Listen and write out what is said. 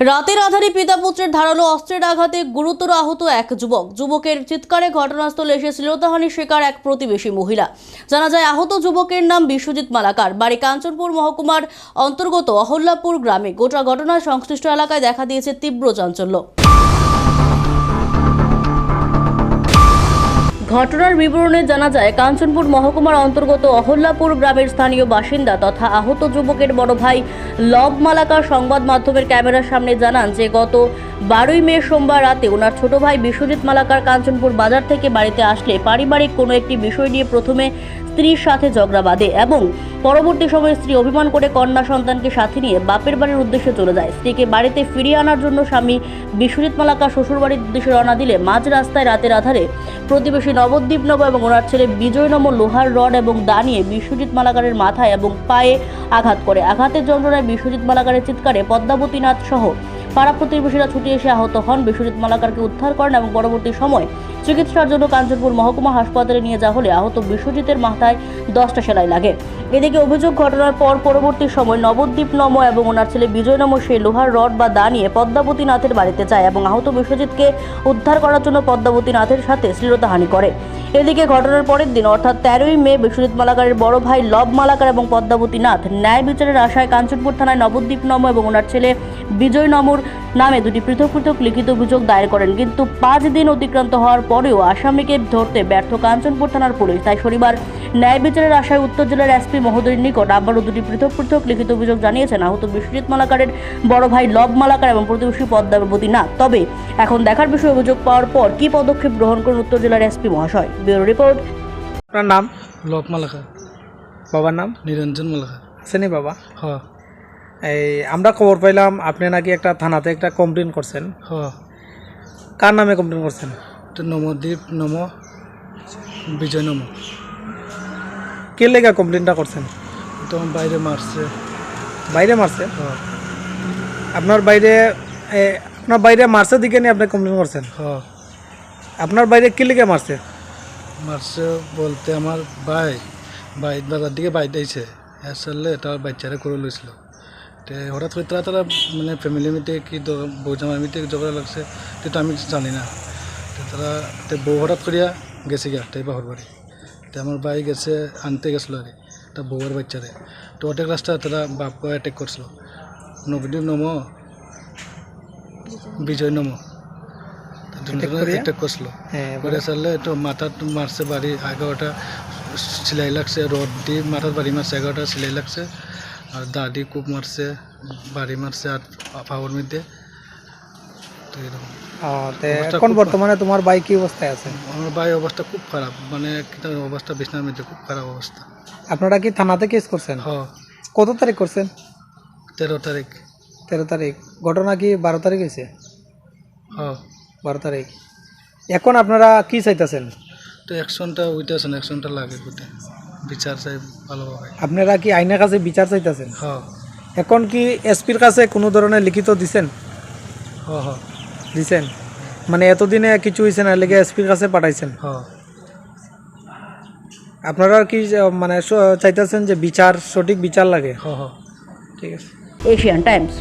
রাতের আধারে পিতা পুত্রের ধারালো অস্ত্রের আঘাতে গুরুতর আহত এক যুবক। যুবকের চিৎকারে ঘটনাস্থলে এসে শ্লীলতাহানির শিকার এক প্রতিবেশী মহিলা। জানা যায়, আহত যুবকের নাম বিশ্বজিৎ মালাকার। বাড়ি কাঞ্চনপুর মহকুমার অন্তর্গত অহল্লাপুর গ্রামে গোটা ঘটনার সংশ্লিষ্ট এলাকায় দেখা দিয়েছে তীব্র চাঞ্চল্য। ঘটনার বিবরণে জানা যায়, কাঞ্চনপুর মহকুমার অন্তর্গত অহল্লাপুর গ্রামের স্থানীয় বাসিন্দা তথা আহত যুবকের বড় ভাই লব মালাকার সংবাদ মাধ্যমের ক্যামেরার সামনে জানান যে, গত বারোই মে সোমবার রাতে ওনার ছোট ভাই বিশ্বজিৎ মালাকার কাঞ্চনপুর বাজার থেকে বাড়িতে আসলে পারিবারিক কোনো একটি বিষয় নিয়ে প্রথমে স্ত্রীর সাথে ঝগড়া বাঁধে এবং পরবর্তী সময়ে স্ত্রী অভিমান করে কন্যা সন্তানকে সাথে নিয়ে বাপের বাড়ির উদ্দেশ্যে চলে যায়। স্ত্রীকে বাড়িতে ফিরিয়ে আনার জন্য স্বামী বিশ্বজিৎ মালাকা শ্বশুরবাড়ির উদ্দেশ্যে রওনা দিলে মাঝ রাস্তায় রাতের আধারে প্রতিবেশী নবদ্বীপ নব এবং ওনার ছেলে বিজয় নম লোহার রড এবং দা নিয়ে বিশ্বজিৎ মালাকারের মাথায় এবং পায়ে আঘাত করে। আঘাতের যন্ত্রণায় বিশ্বজিৎ মালাকারের চিৎকারে পদ্মাবতী নাথ সহ পাড়া প্রতিবেশীরা ছুটে এসে আহত হন। বিশ্বজিৎ মালাকারকে উদ্ধার করেন এবং পরবর্তী সময় চিকিৎসার জন্য কাঞ্চনপুর মহকুমা হাসপাতালে নিয়ে যাওয়া হলে আহত বিশ্বজিতের মাথায় দশটা সেলাই লাগে। এদিকে অভিযোগ ঘটনার পর পরবর্তী সময় নবদ্বীপ নম এবং ওনার ছেলে বিজয় নম সেই লোহার রড বা দা নিয়ে পদ্মাবতী নাথের বাড়িতে যায় এবং আহত বিশ্বজিৎকে উদ্ধার করার জন্য পদ্মাবতী নাথের সাথে শ্লীলতাহানি করে। এদিকে ঘটনার পরের দিন, অর্থাৎ তেরোই মে, বিশ্বজিৎ মালাকারের বড় ভাই লব মালাকার এবং পদ্মাবতী নাথ ন্যায় বিচারের আশায় কাঞ্চনপুর থানায় নবদ্বীপ নম এবং ওনার ছেলে বিজয় নমর নামে দুটি পৃথক পৃথক লিখিত অভিযোগ দায়ের করেন কিন্তু পাঁচ দিন অতিক্রান্ত হওয়ার পরেও আসামিকে ধরতে ব্যর্থ কাঞ্চনপুর থানার পুলিশ। তাই শনিবার ন্যায় বিচারের আশায় উত্তর জেলার এসপি মহোদয়ের নিকট আবারও দুটি পৃথক পৃথক লিখিত অভিযোগ জানিয়েছেন আহত বিশ্বজিৎ মালাকারের বড় ভাই লব মালাকার এবং প্রতিবেশী পদ্মাবতী না তবে এখন দেখার বিষয়ে অভিযোগ পাওয়ার পর কী পদক্ষেপ গ্রহণ করেন উত্তর জেলার এসপি মহাশয়? Bureau report. আপনার নাম? লোক মালাকা বাবার নাম? নিরঞ্জন মালাকা আসেনি বাবা? হ এই আমরা খবর পাইলাম আপনি নাকি একটা থানাতে একটা কমপ্লেন করছেন। হ। কার নামে কমপ্লেন করছেন? তো নমদ্বীপ নম বিজয় নম। কে লেগা কমপ্লেনটা করছেন? তখন বাইরে মারছে। বাইরে মারছে? আপনার বাইরে আপনার বাইরে মারছে দিকে নিয়ে আপনি কমপ্লেন করছেন? হ। আপনার বাইরে কে লেগে মারছে? মারছে বলতে আমার ভাই বাইর বাজার দিকে বাইর দিয়েছে। আসলে তার বাচ্চারা করে লইছিল। তে হঠাৎ করে তারা তারা মানে ফ্যামিলি মিটে কি দ- বউ জামাই মিটে ঝগড়া লাগছে তো আমি জানি না তো তারা তে বউ হঠাৎ করিয়া গেছে গিয়া তাই বাহর বাড়ি তো আমার ভাই গেছে আনতে গেছিল আর কি, তার বউয়ের বাচ্চারে তো অর্ধেক রাস্তা তারা বাপ অ্যাটেক করছিল নবদ্বীপ নম বিজয় নম করিয়া? অ্যাটেক করছিল হ্যাঁ করে চাললে তো মাথাত মারছে বাড়ি এগারোটা সেলাই লাগছে রড দিয়ে মাথার বাড়ি মারছে এগারোটা সেলাই লাগছে আর দাদি কূপ মারছে বাড়ি মারছে আর পাওয়ার মধ্যে। তো এরকম। তে এখন বর্তমানে তোমার ভাই কি অবস্থায় আছে? আমার ভাই অবস্থা খুব খারাপ। মানে অবস্থা বিছনার মধ্যে খুব খারাপ অবস্থা। আপনারা কি থানাতে কেস করছেন? হ কত তারিখ করছেন? তেরো তারিখ। তেরো তারিখ। ঘটনা কি বারো তারিখ হয়েছে? হ বারো তারিখ। এখন আপনারা কি চাইতেছেন? তো অ্যাকশনটা উইতেছে না অ্যাকশনটা লাগে কোটে বিচার চাই ভালোভাবে। আপনারা কি আইনের কাছে বিচার চাইতেছেন? হ। এখন কি এসপির কাছে কোনো ধরনের লিখিত দিছেন? হ হ। দিছেন? মানে এতদিনে কিছু হয়েছে না লেগে এসপির কাছে পাঠাইছেন? হ। আপনারা কি মানে চাইতেছেন যে বিচার সঠিক বিচার লাগে? হ হ। ঠিক আছে। Asian Times.